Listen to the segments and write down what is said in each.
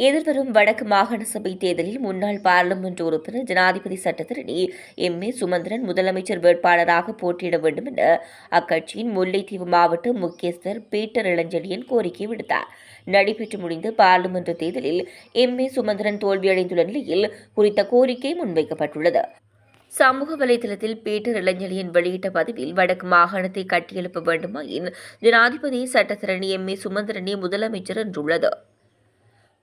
எதிர்வரும் வடக்கு மாகாண சபை தேர்தலில் முன்னாள் பாராளுமன்ற உறுப்பினர் ஜனாதிபதி சட்டத்திரணி எம். ஏ. சுமந்திரன் முதலமைச்சர் வேட்பாளராக போட்டியிட வேண்டும் என அக்கட்சியின் முல்லைத்தீவு மாவட்ட முக்கியஸ்தர் பீட்டர் இளஞ்செழியன் கோரிக்கை விடுத்தார். நடைபெற்று முடிந்த பாராளுமன்ற தேர்தலில் எம். ஏ. சுமந்திரன் தோல்வியடைந்துள்ள நிலையில் குறித்த கோரிக்கை முன்வைக்கப்பட்டுள்ளது. சமூக வலைதளத்தில் பீட்டர் இளஞ்செழியன் வெளியிட்ட பதிவில் வடக்கு மாகாணத்தை கட்டியெழுப்ப வேண்டுமாயின் ஜனாதிபதி சட்டத்திரணி எம். ஏ. சுமந்திரனே முதலமைச்சர் என்றுள்ளது.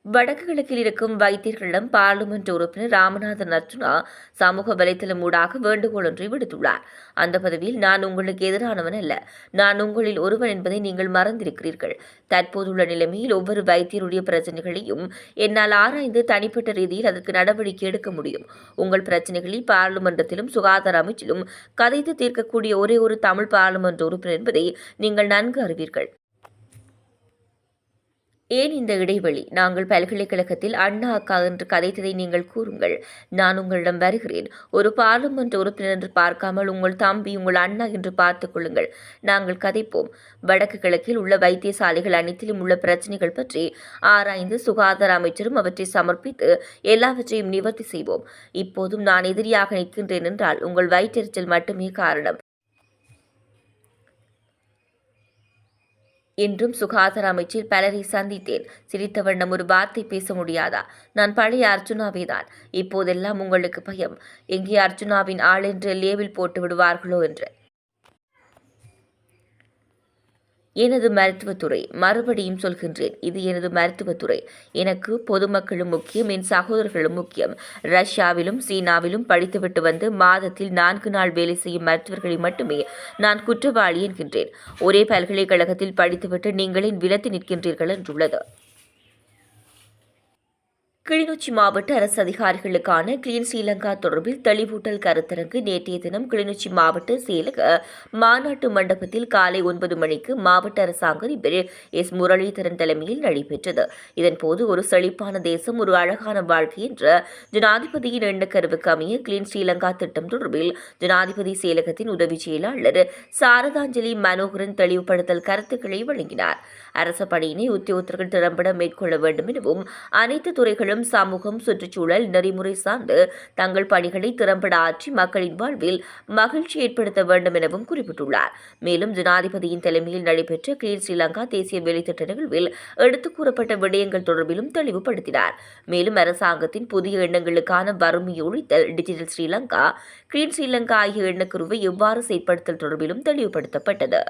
வடக்கு கிழக்கில் இருக்கும் வைத்தியர்களிடம் பாராளுமன்ற உறுப்பினர் ராமநாதன் அர்ஜுனா சமூக வலைதளம் ஊடாக வேண்டுகோள் ஒன்றை விடுத்துள்ளார். அந்த பதவியில் நான் உங்களுக்கு எதிரானவன் அல்ல. நான் உங்களில் ஒருவன் என்பதை நீங்கள் மறந்திருக்கிறீர்கள். தற்போதுள்ள நிலைமையில் ஒவ்வொரு வைத்தியருடைய பிரச்சனைகளையும் என்னால் ஆராய்ந்து தனிப்பட்ட ரீதியில் அதற்கு நடவடிக்கை எடுக்க முடியும். உங்கள் பிரச்சனைகளில் பாராளுமன்றத்திலும் சுகாதார அமைச்சிலும் கதைத்து தீர்க்கக்கூடிய ஒரே ஒரு தமிழ் பாராளுமன்ற உறுப்பினர் என்பதை நீங்கள் நன்கு அறிவீர்கள். ஏன் இந்த இடைவெளி? நாங்கள் பல்கலைக்கழகத்தில் அண்ணா அக்கா என்று கதைத்ததை நீங்கள் கூறுங்கள். நான் உங்களிடம் வருகிறேன். ஒரு பாராளுமன்ற உறுப்பினர் என்று பார்க்காமல் உங்கள் தம்பி உங்கள் அண்ணா என்று பார்த்துக் கொள்ளுங்கள். நாங்கள் கதைப்போம். வடக்கு கிழக்கில் உள்ள வைத்தியசாலைகள் அனைத்திலும் உள்ள பிரச்சனைகள் பற்றி ஆராய்ந்து சுகாதார அமைச்சரும் அவற்றை சமர்ப்பித்து எல்லாவற்றையும் நிவர்த்தி செய்வோம். இப்போதும் நான் எதிரியாக நிற்கின்றேன் என்றால் உங்கள் வயிற்றெரிச்சல் மட்டுமே காரணம். இன்றும் சுகாதார அமைச்சில் பலரை சந்தித்தேன். சிரித்த வண்ணம் ஒரு வார்த்தை பேச முடியாதா? நான் பழைய அர்ஜுனாவே தான் இப்போதெல்லாம் உங்களுக்கு பயம். எங்கே அர்ஜுனாவின் ஆள் என்று லேபிள் போட்டு விடுவார்களோ என்று. எனது மருத்துவத்துறை. மறுபடியும் சொல்கின்றேன் இது எனது மருத்துவத்துறை. எனக்கு பொதுமக்களும் முக்கியம் என் சகோதரர்களும் முக்கியம். ரஷ்யாவிலும் சீனாவிலும் படித்துவிட்டு வந்து மாதத்தில் நான்கு நாள் வேலை செய்யும் மருத்துவர்களை மட்டுமே நான் குற்றவாளி என்கின்றேன். ஒரே பல்கலைக்கழகத்தில் படித்துவிட்டு நீங்களின் விலத்தி நிற்கின்றீர்கள் என்றுள்ளது. கிளிநொச்சி மாவட்ட அரசு அதிகாரிகளுக்கான கிளீன் ஸ்ரீலங்கா தொடர்பில் தெளிவூட்டல் கருத்தரங்கு நேற்றைய தினம் கிளிநொச்சி மாவட்ட செயலக மாநாட்டு மண்டபத்தில் காலை ஒன்பது மணிக்கு மாவட்ட அரசாங்க அதிபர் எஸ் முரளிதரன் தலைமையில் நடைபெற்றது. இதன்போது ஒரு செழிப்பான தேசம் ஒரு அழகான வாழ்க்கை என்ற ஜனாதிபதியின் எண்ணக்கருவுக்கு அமைய கிளீன் ஸ்ரீலங்கா திட்டம் தொடர்பில் ஜனாதிபதி செயலகத்தின் உதவி செயலாளர் சாரதாஞ்சலி மனோகரன் தெளிவுபடுத்தல் கருத்துக்களை வழங்கினார். அரச பணியினை உத்தியோகத்தர்கள் திறம்பட மேற்கொள்ள வேண்டும் எனவும் அனைத்து துறைகளும் மேலும் சமூகம் சுற்றுச்சூழல் நெறிமுறை சார்ந்து தங்கள் பணிகளை திறம்பட ஆற்றி மக்களின் வாழ்வில் மகிழ்ச்சி ஏற்படுத்த வேண்டும் எனவும் குறிப்பிட்டுள்ளார். மேலும் ஜனாதிபதியின் தலைமையில் நடைபெற்ற கிளீன் ஸ்ரீலங்கா தேசிய வேலைத்திட்ட நிகழ்வில் எடுத்துக் கூறப்பட்ட விடயங்கள் தொடர்பிலும் தெளிவுபடுத்தினார். மேலும் அரசாங்கத்தின் புதிய எண்ணங்களுக்கான வறுமை ஒழித்தல் டிஜிட்டல் ஸ்ரீலங்கா கிளீன் ஸ்ரீலங்கா ஆகிய எண்ணக்குருவை எவ்வாறு செயற்படுத்தல் தொடர்பிலும் தெளிவுபடுத்தப்பட்டது.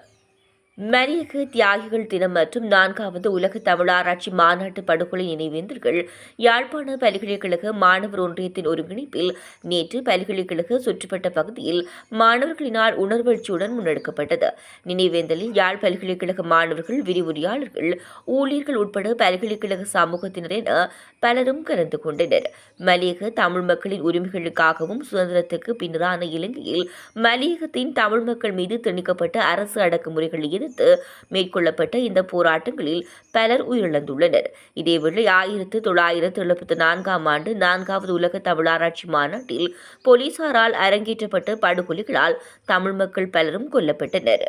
மரியக தியாகிகள் தினம் மற்றும் நான்காவது உலக தமிழாராய்ச்சி மாநாட்டு படுகொலை நினைவேந்தர்கள் யாழ்ப்பாண பல்கலைக்கழக மாணவர் ஒன்றியத்தின் ஒருங்கிணைப்பில் நேற்று பல்கலைக்கழக சுற்றுப்பட்ட பகுதியில் மாணவர்களினால் உணர்வெழுச்சியுடன் முன்னெடுக்கப்பட்டது. நினைவேந்தலில் யாழ் பல்கலைக்கழக மாணவர்கள் விரிவுரையாளர்கள் ஊழியர்கள் உட்பட பல்கலைக்கழக சமூகத்தினர் என பலரும் கலந்து கொண்டனர். மலையக தமிழ் மக்களின் உரிமைகளுக்காகவும் சுதந்திரத்துக்கு பின்னரான இலங்கையில் மலையகத்தின் தமிழ் மக்கள் மீது திணிக்கப்பட்ட அரசு அடக்குமுறைகள் எதிர்த்து மேற்கொள்ளப்பட்ட இந்த போராட்டங்களில் பலர் உயிரிழந்துள்ளனர். இதேவேளை ஆயிரத்து தொள்ளாயிரத்து எழுபத்தி நான்காம் ஆண்டு நான்காவது உலக தமிழாராய்ச்சி மாநாட்டில் போலீசாரால் அரங்கேற்றப்பட்ட படுகொலைகளால் தமிழ் மக்கள் பலரும் கொல்லப்பட்டனர்.